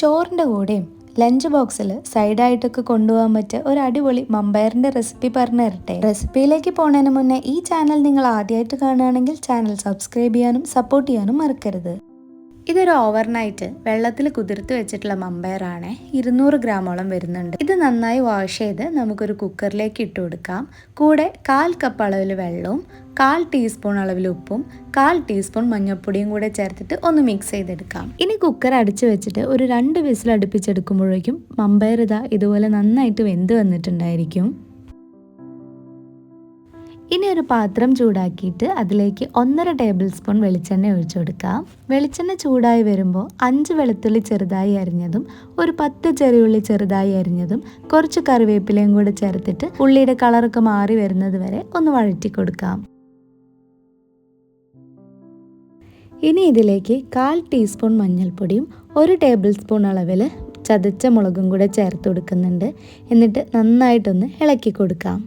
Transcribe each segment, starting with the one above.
ചോറിന്റെ കൂടെയും ലഞ്ച് ബോക്സിൽ സൈഡായിട്ടൊക്കെ കൊണ്ടുപോകാൻ പറ്റിയ ഒരു അടിപൊളി മമ്പയറിന്റെ റെസിപ്പി പറഞ്ഞു തരട്ടെ. റെസിപ്പിയിലേക്ക് പോണതിന് മുന്നേ ഈ ചാനൽ നിങ്ങൾ ആദ്യമായിട്ട് കാണുകയാണെങ്കിൽ ചാനൽ സബ്സ്ക്രൈബ് ചെയ്യാനും സപ്പോർട്ട് ചെയ്യാനും മറക്കരുത്. ഇതൊരു ഓവർനൈറ്റ് വെള്ളത്തിൽ കുതിർത്ത് വെച്ചിട്ടുള്ള മമ്പയറാണ്. ഇരുന്നൂറ് ഗ്രാമോളം വരുന്നുണ്ട്. ഇത് നന്നായി വാഷ് ചെയ്ത് നമുക്കൊരു കുക്കറിലേക്ക് ഇട്ട് കൊടുക്കാം. കൂടെ കാൽ കപ്പ് അളവിൽ വെള്ളവും കാൽ ടീസ്പൂൺ അളവിൽ ഉപ്പും കാൽ ടീസ്പൂൺ മഞ്ഞൾപ്പൊടിയും കൂടെ ചേർത്തിട്ട് ഒന്ന് മിക്സ് ചെയ്തെടുക്കാം. ഇനി കുക്കർ അടിച്ചു വെച്ചിട്ട് ഒരു രണ്ട് വിസിൽ അടുപ്പിച്ചെടുക്കുമ്പോഴേക്കും ഇതാ ഇതുപോലെ നന്നായിട്ട് വെന്ത് വന്നിട്ടുണ്ടായിരിക്കും. ഇനി ഒരു പാത്രം ചൂടാക്കിയിട്ട് അതിലേക്ക് ഒന്നര ടേബിൾ സ്പൂൺ വെളിച്ചെണ്ണ ഒഴിച്ചു കൊടുക്കാം. വെളിച്ചെണ്ണ ചൂടായി വരുമ്പോൾ അഞ്ച് വെളുത്തുള്ളി ചെറുതായി അരിഞ്ഞതും ഒരു പത്ത് ചെറിയുള്ളി ചെറുതായി അരിഞ്ഞതും കുറച്ച് കറിവേപ്പിലയും കൂടെ ചേർത്തിട്ട് ഉള്ളിയുടെ കളറൊക്കെ മാറി വരുന്നത് വരെ ഒന്ന് വഴറ്റി കൊടുക്കാം. ഇനി ഇതിലേക്ക് കാൽ ടീസ്പൂൺ മഞ്ഞൾപ്പൊടിയും ഒരു ടേബിൾ സ്പൂൺ അളവിൽ ചതച്ച മുളകും കൂടെ ചേർത്ത് കൊടുക്കുന്നുണ്ട്. എന്നിട്ട് നന്നായിട്ടൊന്ന് ഇളക്കി കൊടുക്കാം.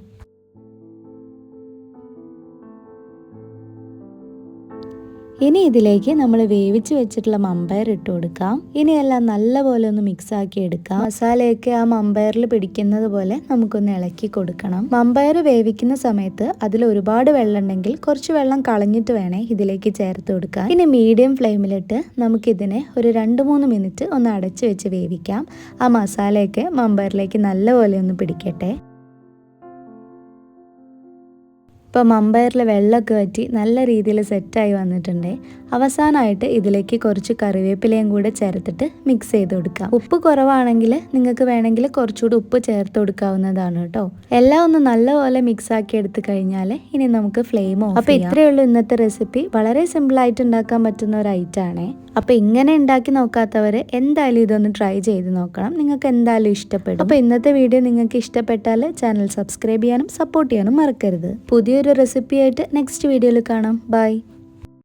ഇനി ഇതിലേക്ക് നമ്മൾ വേവിച്ച് വെച്ചിട്ടുള്ള മമ്പയർ ഇട്ട് കൊടുക്കാം. ഇനി എല്ലാം നല്ലപോലെ ഒന്ന് മിക്സ് ആക്കി എടുക്കാം. മസാലയൊക്കെ ആ മമ്പയറിൽ പിടിക്കുന്നത് പോലെ നമുക്കൊന്ന് ഇളക്കി കൊടുക്കണം. മമ്പയർ വേവിക്കുന്ന സമയത്ത് അതിൽ ഒരുപാട് വെള്ളം ഉണ്ടെങ്കിൽ കുറച്ച് വെള്ളം കളഞ്ഞിട്ട് വേണേ ഇതിലേക്ക് ചേർത്ത് കൊടുക്കാം. ഇനി മീഡിയം ഫ്ലെയിമിലിട്ട് നമുക്കിതിനെ ഒരു രണ്ട് മൂന്ന് മിനിറ്റ് ഒന്ന് അടച്ചു വെച്ച് വേവിക്കാം. ആ മസാലയൊക്കെ മമ്പയറിലേക്ക് നല്ലപോലെ ഒന്ന് പിടിക്കട്ടെ. ഇപ്പോൾ മമ്പയറിൽ വെള്ളമൊക്കെ വറ്റി നല്ല രീതിയിൽ സെറ്റായി വന്നിട്ടുണ്ട്. അവസാനമായിട്ട് ഇതിലേക്ക് കുറച്ച് കറിവേപ്പിലയും കൂടെ ചേർത്തിട്ട് മിക്സ് ചെയ്ത് കൊടുക്കാം. ഉപ്പ് കുറവാണെങ്കിൽ നിങ്ങൾക്ക് വേണമെങ്കിൽ കുറച്ചുകൂടി ഉപ്പ് ചേർത്ത് കൊടുക്കാവുന്നതാണ് കേട്ടോ. എല്ലാം ഒന്ന് നല്ലപോലെ മിക്സ് ആക്കി എടുത്തു കഴിഞ്ഞാൽ ഇനി നമുക്ക് ഫ്ലെയിം ഓഫ് അപ്പോൾ ഇത്രയേ ഉള്ളൂ ഇന്നത്തെ റെസിപ്പി വളരെ സിമ്പിളായിട്ട് ഉണ്ടാക്കാൻ പറ്റുന്ന ഒരു ഐറ്റം ആണേ. അപ്പോൾ ഇങ്ങനെ ഉണ്ടാക്കി നോക്കാത്തവർ എന്തായാലും ഇതൊന്ന് ട്രൈ ചെയ്ത് നോക്കണം. നിങ്ങൾക്ക് എന്തായാലും ഇഷ്ടപ്പെടും. അപ്പോൾ ഇന്നത്തെ വീഡിയോ നിങ്ങൾക്ക് ഇഷ്ടപ്പെട്ടാൽ ചാനൽ സബ്സ്ക്രൈബ് ചെയ്യാനും സപ്പോർട്ട് ചെയ്യാനും മറക്കരുത്. പുതിയൊരു റെസിപ്പിയായിട്ട് നെക്സ്റ്റ് വീഡിയോയിൽ കാണാം. ബൈ